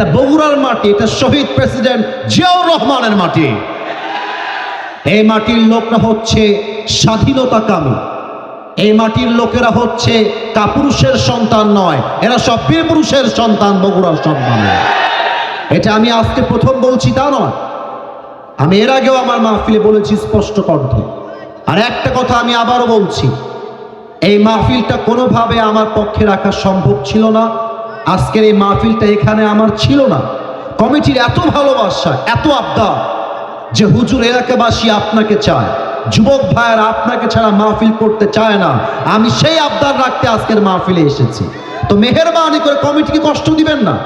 এটা বগুড়ার মাটি, এটা শহীদ প্রেসিডেন্ট জিয়াউর রহমানের মাটি। এই মাটির লোকরা হচ্ছে স্বাধীনতা কামী এই মাটির লোকেরা হচ্ছে কাপুরুষের সন্তান নয়, এরা সব বীর পুরুষের সন্তান বগুড়ার সন্তান। এটা আমি আজকে প্রথম বলছি তা নয়। আমি এর আগেও আমার মাহফিলে বলেছি স্পষ্ট কণ্ঠে। আর একটা কথা আমি আবারও বলছি, এই মাহফিলটা কোনোভাবে আমার পক্ষে রাখা সম্ভব ছিল না। আজকের এই মাহফিলটা এখানে আমার ছিল না। কমিটির এত ভালোবাসা, এত আবদার যে হুজুর এলাকাবাসী আপনাকে চায়। যুবক ভাইয়েরা আপনাকে ছাড়া মাহফিল করতে চায় না। আমি সেই আবদার রাখতে আজকের মাহফিলে এসেছি। তো মেহরবানি করে কমিটিকে কষ্ট দিবেন না।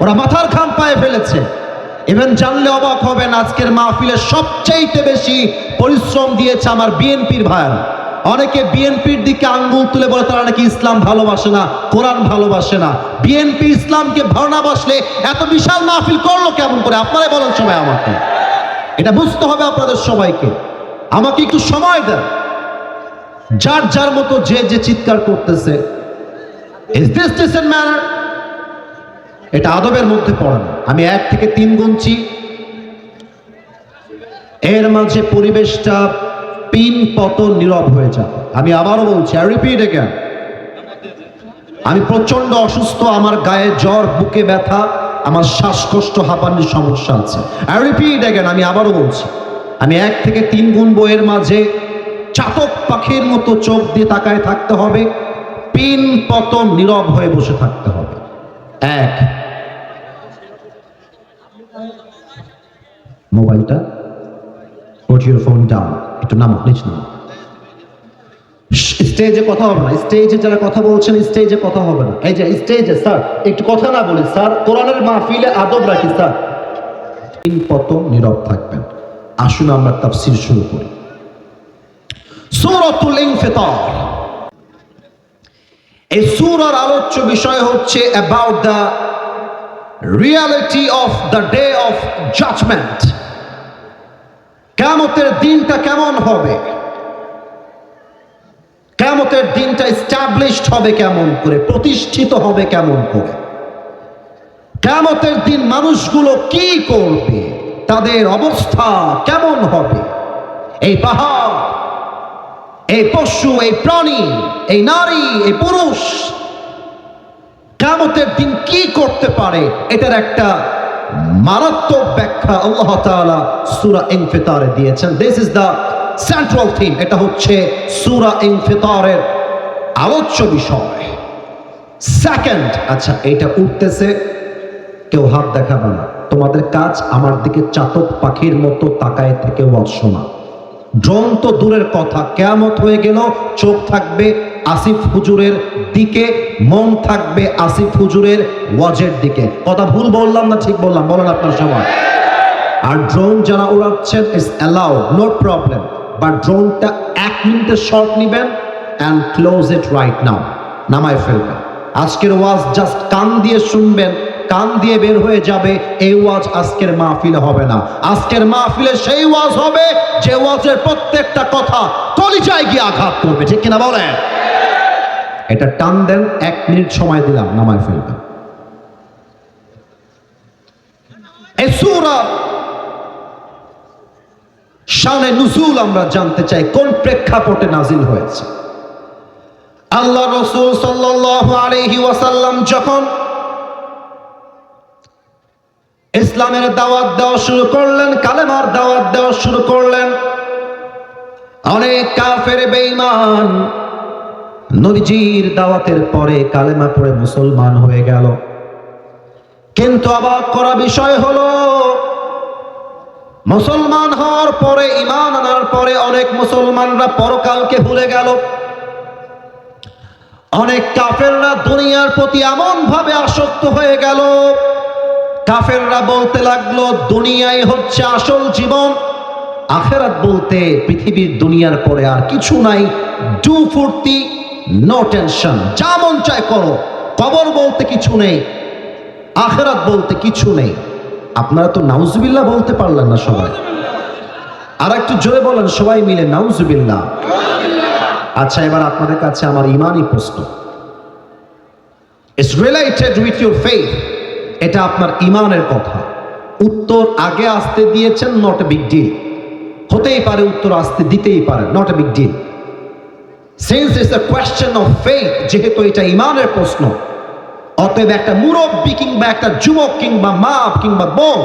ওরা মাথার খাম পায়ে ফেলেছে। ইভেন জানলে অবাক হবেন, আজকের মাহফিলে সবচাইতে বেশি পরিশ্রম দিয়েছে আমার বিএনপির ভাইয়েরা। অনেকে বিএনপির দিকে আঙ্গুল তুলে বলে, তারা নাকি ইসলাম ভালোবাসে না, কোরআন ভালোবাসে না। বিএনপি ইসলামকে ভাড়া বাসলে এত বিশাল মাহফিল করল কেমন করে? আপনারাই বলেন সবাই আমাকে। এটা বুঝতে হবে আপনাদের সবাইকে। আমাকে একটু সময় দেন। যার যার মতো যে যে চিৎকার করতেছে এটা আদবের মধ্যে পড়ে না। আমি এক থেকে তিন গুনছি। এর মাঝে পরিবেশটা পিন পতন নীরব হয়ে যাবে আমি আবারও বলছি আই রিপিট এগেন আমি প্রচণ্ড অসুস্থ, আমার গায়ে জ্বর, বুকে ব্যথা, আমার শ্বাসকষ্ট, হাঁপানির সমস্যা আছে। আই রিপিট এগেন আমি আবারও বলছি, আমি এক থেকে তিন গুণ বইয়ের মাঝে চাতক পাখির মতো চোখ দিয়ে তাকায় থাকতে হবে পিন পতন নীরব হয়ে বসে থাকতে হবে। এক, মোবাইলটা, put your একটু স্টেজে কথা হবে না। স্টেজে যারা কথা বলছেন স্টেজে কথা হবে না। এই যে স্টেজে স্যার একটু কথা না বলি স্যার কোরআনের মাহফিলে আদব রাখি স্যার তিন নীরব থাকবেন। আসুন আমরা তাফসির শুরু করি। ইনফিতার। এই আলোচ্য বিষয় হচ্ছে about the reality of the day of judgement কেমতের দিনটা কেমন হবে? কেমতের দিনটা স্টাবলিশড হবে কেমন করে? প্রতিষ্ঠিত হবে কেমন করে? কেমতের দিন মানুষগুলো কি করবে? তাদের অবস্থা কেমন হবে? এই পাহাড়, এই পশু, এই প্রাণী, এই নারী, এই পুরুষ কেমতের দিন কি করতে পারে? এটার একটা মারাত্মক ব্যাখ্যা আল্লাহ তাআলা সূরা ইনফিতারে দিয়েছেন। This is the central theme এটা হচ্ছে সূরা ইনফিতারের আলোচ্য বিষয়। সেকেন্ড আচ্ছা এটা উঠতেছে। কেউ হাত দেখাবে না। তোমাদের কাজ আমার দিকে চাতক পাখির মতো তাকায় থেকে ওয়াজ ড্রোন তো দূরের কথা। কেয়ামত হয়ে গেল, চোখ থাকবে আসিফ হুজুরের দিকে মন থাকবে আসিফ হুজুরের ওয়াজের দিকে। কথা ভুল বললাম না, ঠিক বললাম। বলেন আপনার সবাই আর ড্রোন যারা উড়াচ্ছেন is allow no problem but ড্রোনটা এক মিনিটের শর্ট নেবেন and close it right now নামায় ফেলবেন। আজকের ওয়াজ জাস্ট কান দিয়ে শুনবেন, কান দিয়ে বের হয়ে যাবে, এই ওয়াজ আজকের মাহফিলে হবে না। আজকের মাহফিলে সেই ওয়াজ হবে, যে ওয়াজের প্রত্যেকটা কথা কলিজায় গিয়ে আঘাত করবে। ঠিক কিনা বলেন? এটা টান দেন, এক মিনিট সময় দিলাম, নামায় ফেলবেন। নুজুল আমরা জানতে চাই, কোন প্রেক্ষাপটে নাজিল হয়েছে? আল্লাহ রসুল আলাইহি ওয়াসাল্লাম যখন ইসলামের দাওয়াত দেওয়া শুরু করলেন, কালেমার দাওয়াত দেওয়া শুরু করলেন, অনেক কাফের বেঈমান নবীজির দাওয়াতের পরে কালেমা পড়ে মুসলমান হয়ে গেল। কিন্তু অবাক করা বিষয় হলো, মুসলমান হওয়ার পরে, ইমান আনার পরে অনেক মুসলমানরা পরকালকে ভুলে গেল। অনেক কাফেররা দুনিয়ার প্রতি এমন ভাবে আসক্ত হয়ে গেল। কাফেররা বলতে লাগল, দুনিয়াই হচ্ছে আসল জীবন। আখেরাত বলতে পৃথিবীর দুনিয়ার পরে আর কিছু নাই। ডু ফুর্তি নো টেনশন যা মন চায় করো। কবর বলতে কিছু নেই, আখেরাত বলতে কিছু নেই। আপনারা তো নাউজুবিল্লাহ বলতে পারলেন না সবাই। আর একটু জোরে বলেন, সবাই মিলে নাউজুবিল্লাহ। আচ্ছা এবার আপনাদের কাছে আমার ইমানই প্রশ্ন। It's related with your faith এটা আপনার ইমানের কথা। উত্তর আগে আসতে দিয়েছেন নট এ বিগ ডিল হতেই পারে, উত্তর আসতে দিতেই পারে not a big deal since it's a question of faith যেহেতু এটা ইমানের প্রশ্ন, অতএব একটা মুরব্বী কিংবা একটা যুবক কিংবা মা কিংবা বোন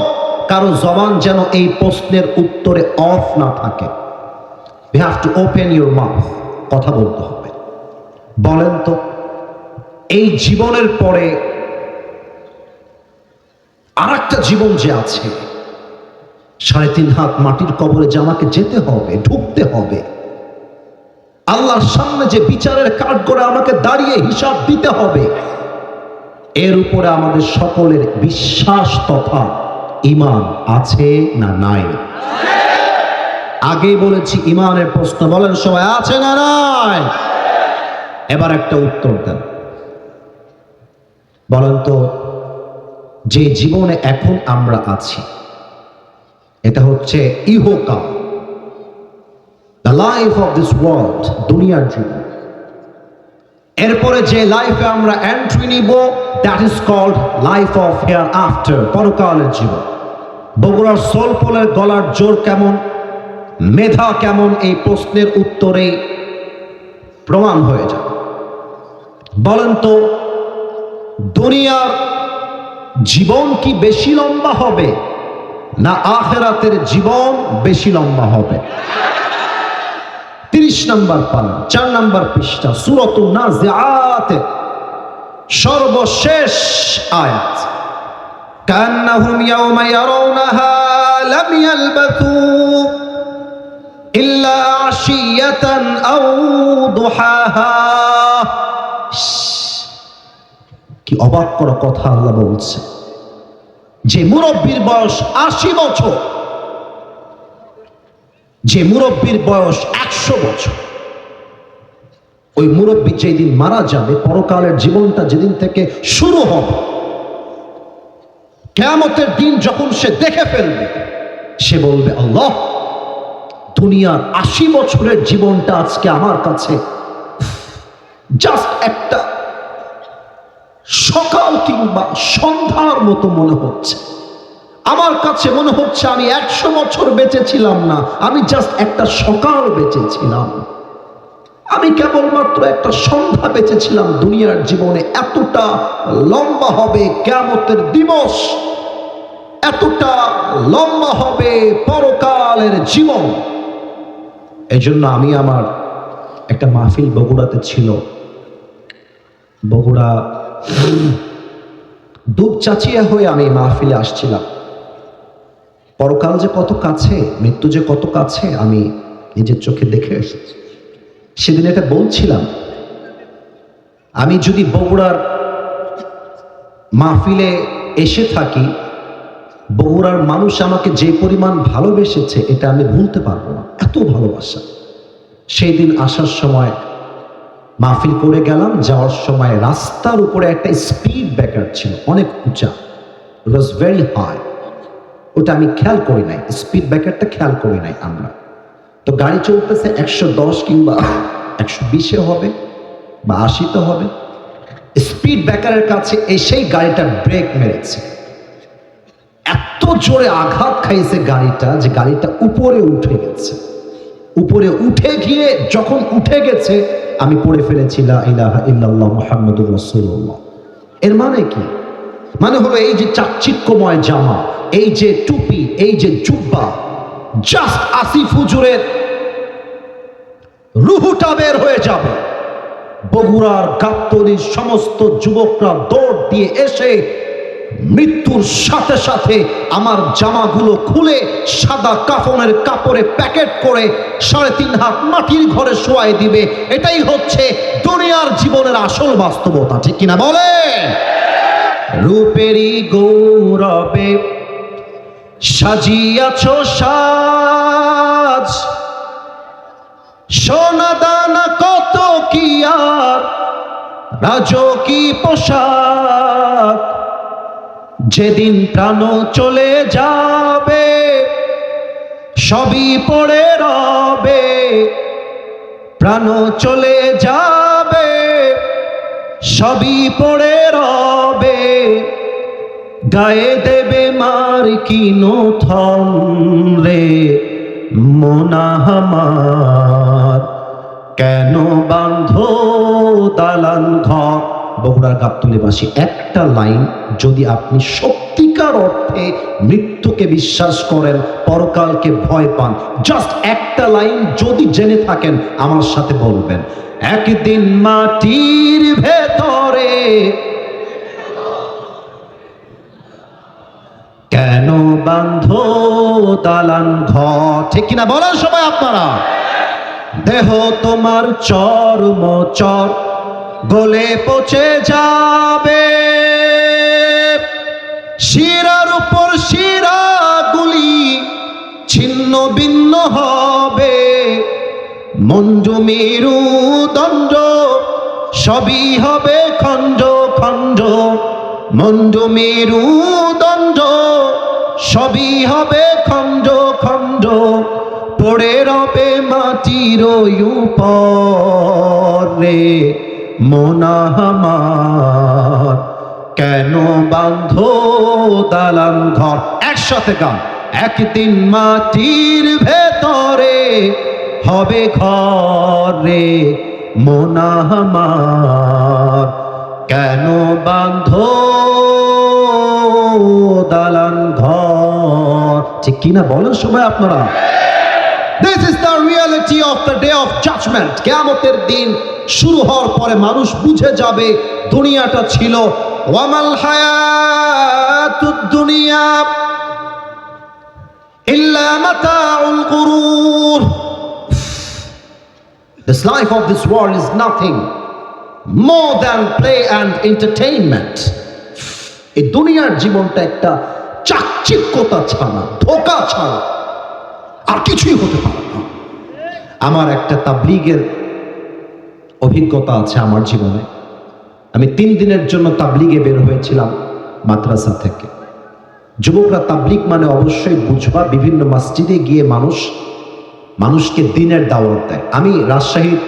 কারও জবান যেন এই প্রশ্নের উত্তরে অফ না থাকে। You have to open your mouth কথা বলতে হবে। বলেন তো, এই জীবনের পরে আর একটা জীবন যে আছে, সাড়ে তিন হাত মাটির কবরে যে আমাকে যেতে হবে, ঢুকতে হবে আল্লাহর সামনে যে বিচারের কাঠ করে আমাকে দাঁড়িয়ে হিসাব দিতে হবে, এর উপরে আমাদের সকলের বিশ্বাস তথা ইমান আছে না নাই? আগে বলেছি, ইমানের প্রশ্ন বলেন সবাই, আছে না নাই? এবার একটা উত্তর দেন। বলেন তো, যে জীবনে এখন আমরা আছি, এটা হচ্ছে ইহোকাল। The life of this world দুনিয়ার জীবন। এরপরে যে লাইফে আমরা এন্ট্রি নিব that is called life of hereafter পরকালের জীবন। বগুড়ার সোলপোলের গলার জোর কেমন? মেধা কেমন? এই প্রশ্নের উত্তরে প্রমাণ হয়ে যাবে। বলেন তো, দুনিয়ার জীবন কি বেশি লম্বা হবে, না আখেরাতের জীবন বেশি লম্বা হবে? তিরিশ নম্বর পাল, চার নম্বর পৃষ্ঠা, সুরত নাজিআতে। সর্বশেষ আয়াত। কান্নাহুম ইয়াউমা ইয়ারাউনাহা লাম ইল্লা আশিয়াতান আও দুহাহা। কি অবাক করা কথা আল্লাহ বলছে। যে মুরব্বীর বয়স আশি বছর যে মুরব্বীর বয়স একশো বছর, ওই মুরব্বী যেদিন মারা যাবে, পরকালের জীবনটা যেদিন থেকে শুরু হবে, কেয়ামতের দিন যখন সে দেখে ফেলবে, সে বলবে, আল্লাহ, দুনিয়ার আশি বছরের জীবনটা আজকে আমার কাছে জাস্ট একটা সকাল কিংবা সন্ধ্যার মতো মনে হচ্ছে। আমার কাছে মনে হচ্ছে আমি একশো বছর বেঁচেছিলাম না। আমি জাস্ট একটা সকাল বেঁচেছিলাম। আমি কেবলমাত্র একটা সন্ধ্যা বেঁচেছিলাম দুনিয়ার জীবনে। এতটা লম্বা হবে কেমতের দিবস। এতটা লম্বা হবে পরকালের জীবন। এই জন্য আমি আমার একটা মাহফিল বগুড়াতে ছিল। বগুড়া দুধ চাচিয়া হয়ে আমি মাহফিলে আসছিলাম। পরকাল যে কত কাছে, মৃত্যু যে কত কাছে, আমি নিজের চোখে দেখে এসেছি। সেদিন এটা বলছিলাম, আমি যদি বগুড়ার মাহফিলে এসে থাকি, বগুড়ার মানুষ আমাকে যে পরিমাণ ভালোবেসেছে, এটা আমি ভুলতে পারব না। এত ভালোবাসা। সেই দিন আসার সময় মাহফিল করে গেলাম, যাওয়ার সময় রাস্তার উপরে একটা স্পিড ব্রেকার ছিল, অনেক উঁচা। ইট ওয়াজ ভেরি হাই ওটা আমি খেয়াল করি নাই। স্পিড ব্রেকারটা খেয়াল করি নাই আমরা। তো গাড়ি চলতেছে একশো দশ কিংবা একশো বিশে হবে বা আশিতে হবে। স্পিড ব্রেকারের কাছে এসেই গাড়িটা ব্রেক মেরেছে। এত জোরে আঘাত খাইছে গাড়িটা যে গাড়িটা উপরে উঠে গেছে। উপরে উঠে গিয়ে যখন উঠে গেছে, আমি পড়ে ফেলেছি, লা ইলাহা ইল্লাল্লাহ মুহাম্মাদুর রাসূলুল্লাহ। এর মানে কি? মানে হলো এই যে চাকচিক্যময় জামা, এই যে টুপি, এই যে জুব্বা জাস্ট আসিফ হুজুরের রুহুটা বের হয়ে যাবে। বগুড়ার গাবতলির সমস্ত যুবকরা দৌড় দিয়ে এসে মৃত্যুর সাথে সাথে আমার জামাগুলো খুলে সাদা কাফনের কাপড়ে প্যাকেট করে সাড়ে তিন হাত মাটির ঘরে শোয়াই দিবে। এটাই হচ্ছে দুনিয়ার জীবনের আসল বাস্তবতা, ঠিক কিনা বলে? রূপেরই গৌরবে সাজিয়াছ সাজ। সোনা দানা কত কি আর, রাজকি পোশাক। যেদিন প্রাণ চলে যাবে, সবই পড়ে রবে। প্রাণ চলে যাবে সবই পড়ে রবে, গায়ে দেবে মার কি থন রে মোনাহামার কেন বান্ধ দালান ঘর? বগুড়ার গাবতলিবাসী, একটা লাইন যদি আপনি সত্যিকার অর্থে মৃত্যুকে বিশ্বাস করেন, পরকালকে ভয় পান জাস্ট একটা লাইন যদি জেনে থাকেন, আমার সাথে বলবেন। একদিন মাটির ভেতরে কেন বান্ধ দালান ঘর? ঠিক কিনা বলেন সবাই আপনারা। দেহ তোমার চর্ম চর গলে পচে যাবে। শিরার উপর শিরা গুলি ছিন্ন ভিন্ন হবে। মঞ্জু মেরু দণ্ড সবই হবে খণ্ড খণ্ড। মঞ্জু মেরু দণ্ড সবই হবে খণ্ড খণ্ড। পড়ে রবে মাটির উপরে মোনাহামার কেন বান্ধ দালান ঘর? একসাথে গান। একদিন মাটির ভেতরে হবে ঘরে মোনাহামার কেন বান্ধ দালান ঘর? ঠিক কিনা বলেন সবাই আপনারা। This is the reality of the day of judgement কেয়ামতের দিন শুরু হওয়ার পরে মানুষ বুঝে যাবে দুনিয়াটা ছিল। ওয়ামাল হায়াতুদ দুনিয়া। This life of this world is nothing more than play and entertainment. এই দুনিয়ার জীবনটা একটা চাকচিক্যতা ছাড়া, ধোকা ছাড়া আর কিছুই হতে পারে না। আমার একটা তাবলিগের অভিজ্ঞতা আছে আমার জীবনে। আমি তিন দিনের জন্য তাবলিগে বের হয়েছিলাম মাদ্রাসা থেকে। যুবকরা তাবলিগ মানে অবশ্যই বুঝবা বিভিন্ন মসজিদে গিয়ে মানুষ মানুষকে দিনের দাওয়াত দেয়। আমি রাজশাহীর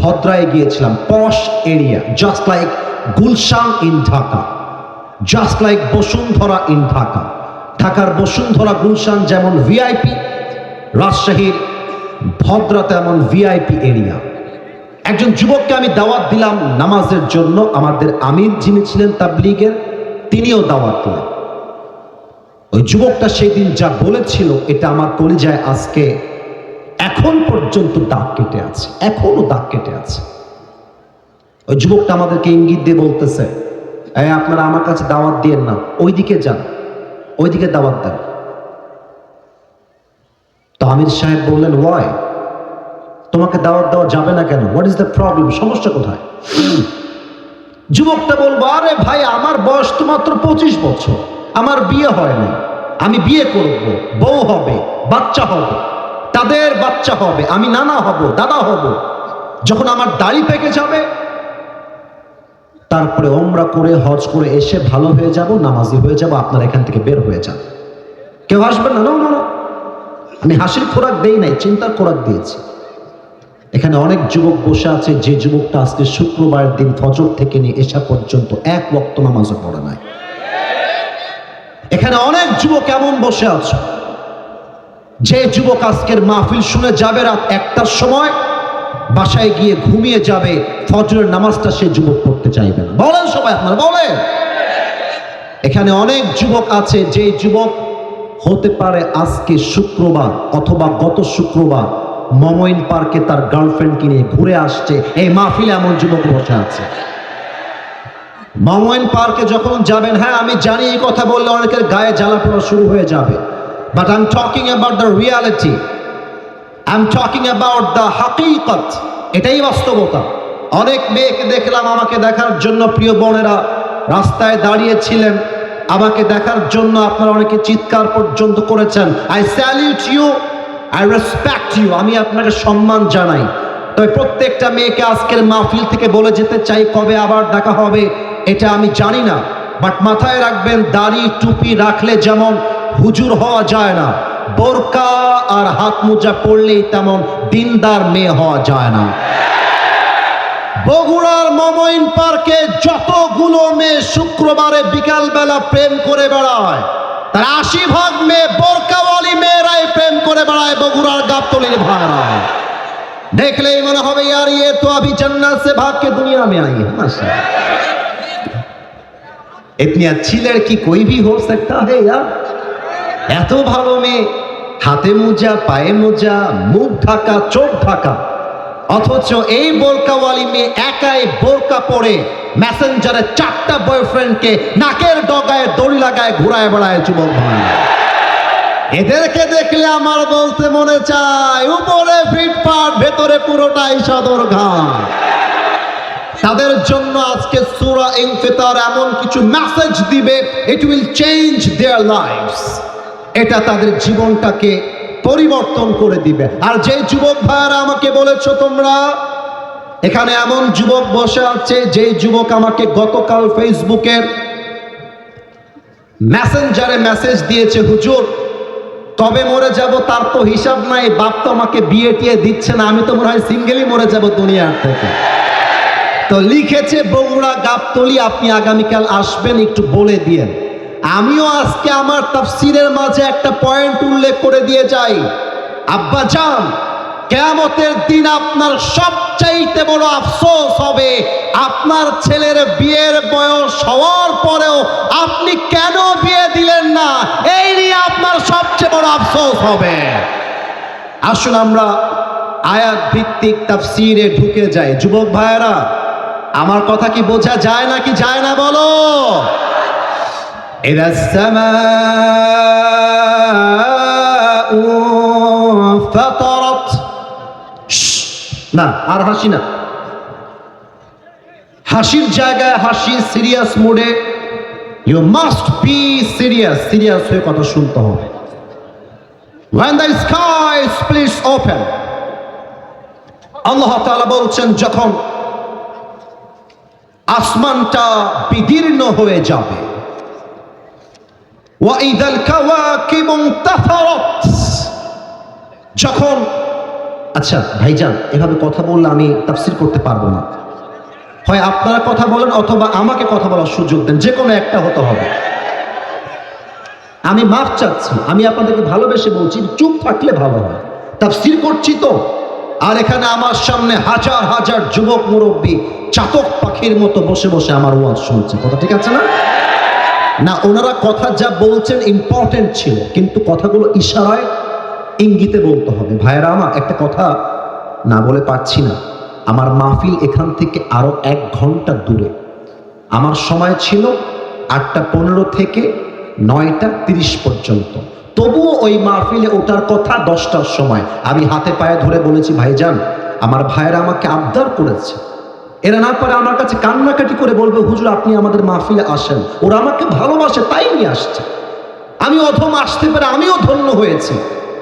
ভদ্রায় গিয়েছিলাম, posh area just like Gulshan in Dhaka just like Bashundhara in Dhaka. ঢাকার বসুন্ধরা, গুলশান যেমন ভিআইপি রাজশাহীর ভদ্রা তেমন ভিআইপি এরিয়া। একজন যুবককে আমি দাওয়াত দিলাম নামাজের জন্য, আমাদের আমির যিনি ছিলেন তাবলিগের, তিনিও দাওয়াত দিলেন। ওই যুবকটা সেই দিন যা বলেছিল, এটা আমার কলিজায় আজকে এখন পর্যন্ত দাগ কেটে আছে, এখনও দাগ কেটে আছে। ওই যুবকটা আমাদেরকে ইঙ্গিত দিয়ে বলতেছে আপনারা আমার কাছে দাওয়াত দিয়েন না, ওইদিকে যান, ওইদিকে দাওয়াত দেন। তো আমির সাহেব বললেন, ওয়াই, তোমাকে দাওয়াত দেওয়া যাবে না কেন? হোয়াট ইজ দ্য প্রবলেম সমস্যা কোথায়? যুবকটা বলব আরে ভাই, আমার বয়স তো মাত্র পঁচিশ বছর, আমার বিয়ে হয় না আমি বিয়ে করব, বউ হবে, বাচ্চা হবে। তাদের বাচ্চা হবে, আমি নানা হব, দাদা হব। যখন আমার দাড়ি পেকে যাবে, তারপরে ওমরা করে, হজ করে এসে ভালো হয়ে যাব, নামাজি হয়ে যাব, আপনার এখান থেকে বের হয়ে যান। কেউ আসবেন না? না না আমি হাসির খোরাক দেই নাই, চিন্তার খোরাক দিয়েছি। এখানে অনেক যুবক বসে আছে, যে যুবকটা আজকে শুক্রবার দিন ফজর থেকে নিয়ে এসা পর্যন্ত এক ওয়াক্ত নামাজও পড়ে নাই। এখানে অনেক যুবক এমন বসে আছে। যে যুবক আজকের মাহফিল শুনে যাবে রাত একটার সময়, বাসায় গিয়ে ঘুমিয়ে যাবে, ফজরের নামাজটা সে যুবক পড়তে চাইবে না। বলেন সবাই আপনারা, বলেন। এখানে অনেক যুবক আছে যে যুবক হতে পারে আজকে শুক্রবার অথবা গত শুক্রবার মমইন পার্কে তার গার্লফ্রেন্ডকে নিয়ে ঘুরে আসছে, এই মাহফিলে এমন যুবক বসে আছে। মমইন পার্কে যখন যাবেন হ্যাঁ আমি জানি এই কথা বললে অনেকের গায়ে জ্বালা পড়া শুরু হয়ে যাবে। Am talking about the reality I am talking about the হাকিকত এটাই বাস্তবতা। অনেক মেয়েকে দেখলাম আমাকে দেখার জন্য, প্রিয় বোনেরা, রাস্তায় দাঁড়িয়েছিলেন। আমাকে দেখার জন্য আপনারা অনেকে চিৎকার পর্যন্ত করেছেন। I salute you I respect you আমি আপনাকে সম্মান জানাই। তবে প্রত্যেকটা মেয়েকে আজকের মাহফিল থেকে বলে যেতে চাই, কবে আবার দেখা হবে, এটা আমি জানি না। বাট মাথায় রাখবেন, দাড়ি, টুপি রাখলে যেমন হুজুর হওয়া যায় না বোরকা আর হাত মোজা পড়লেই তেমন দিনদার মেয়ে হওয়া যায় না বগুড়ার মমইন পার্কে যতগুলো মেয়ে শুক্রবারে বিকালবেলা প্রেম করে বেড়ায় তার আশি ভাগ মেয়ে বোরকাওয়ালি মেয়েরাই প্রেম করে বেড়ায় বগুড়ার গাবতলির ভাড়া দেখলেই মনে হবে यार ये तो अभी जन्नत से भाग के दुनिया में आई है माशाल्लाह इतनी अच्छी लड़की कोई भी हो सकता है यार এত ভালো মেয়ে। হাতে মোজা, পায়ে মোজা, মুখ ঢাকা, চোখ ঢাকা। অথচ এই বোরকাওয়ালি মেয়ে একাই বোরকা পরে মেসেঞ্জারে চারটা বয়ফ্রেন্ডকে নাকের ডগায়, দড়ি লাগায়, ঘুরায় বেড়ায় যুবক ভাই। এদেরকে দেখলে আমার বলতে মনে চায়, উপরে ফিটফাট ভেতরে পুরোটাই সদর ঘাম তাদের জন্য আজকে সুরা ইনফিতার এমন কিছু মেসেজ দিবে it will change their lives এটা তাদের জীবনটাকে পরিবর্তন করে দিবে। আর যে যুবক ভাইয়ারা আমাকে বলেছ তোমরা, এখানে এমন যুবক বসে আছে যে যুবক আমাকে গতকাল ফেসবুকের মেসেঞ্জারে মেসেজ দিয়েছে, হুজুর, কবে মরে যাব তার তো হিসাব নাই, বাপ তো আমাকে বিয়ে টিয়ে দিচ্ছে না, আমি তো মনে হয় সিঙ্গেলই মরে যাব দুনিয়ার থেকে। তো লিখেছে বগুড়া গাবতলি, আপনি আগামীকাল আসবেন, একটু বলে দিয়েন। আমিও আজকে আমার তাফসিরের মাঝে একটা পয়েন্ট উল্লেখ করে দিয়ে যাই। আব্বা যান কেয়ামতের দিন আপনার সবচাইতে বড় আফসোস হবে। আপনার ছেলের বিয়ের বয়স হওয়ার পরেও আপনি কেন বিয়ে দিলেন না? এই নিয়ে আপনার সবচেয়ে বড় আফসোস হবে। আসুন আমরা আয়াত ভিত্তিক তাফসিরে ঢুকে যাই। যুবক ভাইয়েরা, আমার কথা কি বোঝা যায় না কি যায় না বলো? إذا السماء فطرت শ্শ্, না আর হাসি না হাসির জায়গায় হাসি সিরিয়াস মোডে you must be serious serious হয়ে কথা শুনতে হবে When the sky splits open আল্লাহ তাআলা বলছেন যখন আসমানটা বিদীর্ণ হয়ে যাবে وَإِذَا الْكَوَاكِبُ انتَثَرَتْ যখন আচ্ছা ভাইজান, এভাবে কথা বললে আমি তাফসির করতে পারব না। হয় আপনারা কথা বলেন অথবা আমাকে কথা বলার সুযোগ দেন যে কোনো একটা হতে হবে। আমি মাফ চাচ্ছি, আমি আপনাদেরকে ভালোবেসে বলছি, চুপ থাকলে ভালো হয়। তাফসির করছি তো। আর এখানে আমার সামনে হাজার হাজার যুবক মুরব্বী, চাতক পাখির মতো বসে বসে আমার ওয়াজ শুনছে। কথা ঠিক আছে না? না, ওনারা কথা যা বলছেন ইম্পর্টেন্ট ছিল, কিন্তু কথাগুলো ইশারায় ইঙ্গিতে বলতে হবে। ভাইয়েরা আমার, একটা কথা না বলে পারছি না। আমার মাহফিল এখান থেকে আরও এক ঘণ্টা দূরে। আমার সময় ছিল আটটা পনেরো থেকে নয়টা তিরিশ পর্যন্ত। তবুও ওই মাহফিলে ওঠার কথা দশটার সময়। আমি হাতে পায়ে ধরে বলেছি, ভাইজান, আমার ভাইয়েরা আমাকে আবদার করেছে। এরা না পারে আমার কাছে কান্নাকাটি করে বলবে, হুজুর, আপনি আমাদের মাহফিলে আসেন। ওরা আমাকে ভালোবাসে, তাই নিয়ে আসছে। আমি অধম আসতে পারে আমিও ধন্য হয়েছি।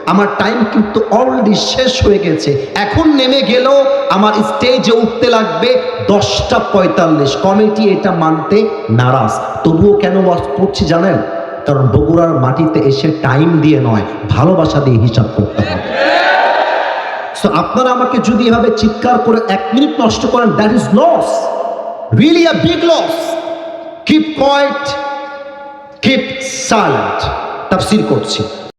আমার টাইম কিন্তু অলরেডি শেষ হয়ে গেছে। এখন নেমে গেলেও আমার স্টেজে উঠতে লাগবে দশটা পঁয়তাল্লিশ। কমিটি এটা মানতে নারাজ। তবুও কেন ওয়াজ করছি জানেন? কারণ বগুড়ার মাটিতে এসে টাইম দিয়ে নয়, ভালোবাসা দিয়ে হিসাব করতে হবে। সো আপনারা আমাকে যদি এভাবে চিৎকার করে এক মিনিট নষ্ট করেন that is loss really a big loss keep quiet keep silent তাফসির করছি।